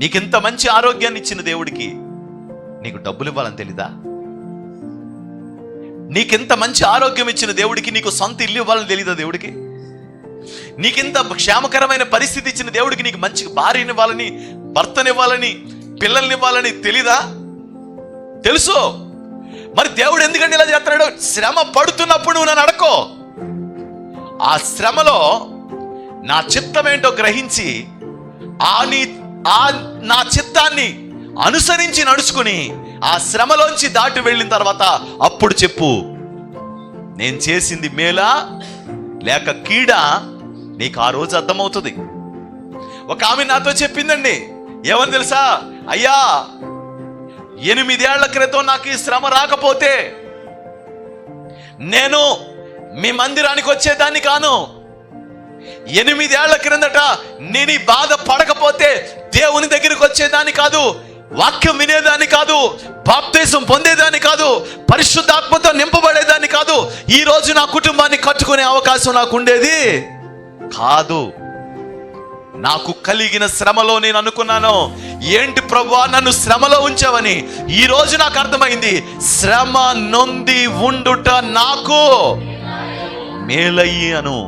నీకింత మంచి ఆరోగ్యాన్ని ఇచ్చిన దేవుడికి నీకు డబ్బులు ఇవ్వాలని తెలీదా? నీకింత మంచి ఆరోగ్యం ఇచ్చిన దేవుడికి నీకు సొంత ఇల్లు ఇవ్వాలని తెలీదా దేవుడికి? నీకింత క్షేమకరమైన పరిస్థితి ఇచ్చిన దేవుడికి నీకు మంచి భార్యనివ్వాలని భర్తనివ్వాలని పిల్లల్నివ్వాలని తెలీదా? తెలుసు. మరి దేవుడు ఎందుకంటే ఇలా చేస్తున్నాడు? శ్రమ పడుతున్నప్పుడు నువ్వు నన్ను అడకో ఆ శ్రమలో నా చిత్తం ఏంటో గ్రహించి ఆ నీ ఆ నా చిత్తాన్ని అనుసరించి నడుచుకుని ఆ శ్రమలోంచి దాటి వెళ్ళిన తర్వాత అప్పుడు చెప్పు నేను చేసింది మేలా లేక కీడా నీకు ఆ రోజు అర్థమవుతుంది. ఒక ఆమె నాతో చెప్పిందండి ఏమని తెలుసా? అయ్యా ఎనిమిదేళ్ళ క్రితం నాకు ఈ శ్రమ రాకపోతే నేను మీ మందిరానికి వచ్చేదాన్ని కాను ఎనిమిదేళ్ళ క్రిందట నేను ఈ బాధ పడకపోతే వినేదాన్ని కాదు వాక్యం వినేదాన్ని కాదు బాప్తేశం పొందేదాన్ని కాదు పరిశుద్ధాత్మతో నింపబడేదాన్ని కాదు. ఈ రోజు నా కుటుంబాన్ని కట్టుకునే అవకాశం నాకు ఉండేది కాదు. నాకు కలిగిన శ్రమలో నేను అనుకున్నాను ఏంటి ప్రభా నన్ను శ్రమలో ఉంచావని. ఈ రోజు నాకు అర్థమైంది శ్రమ నొంది ఉండుట నాకు మేలయ్యి అను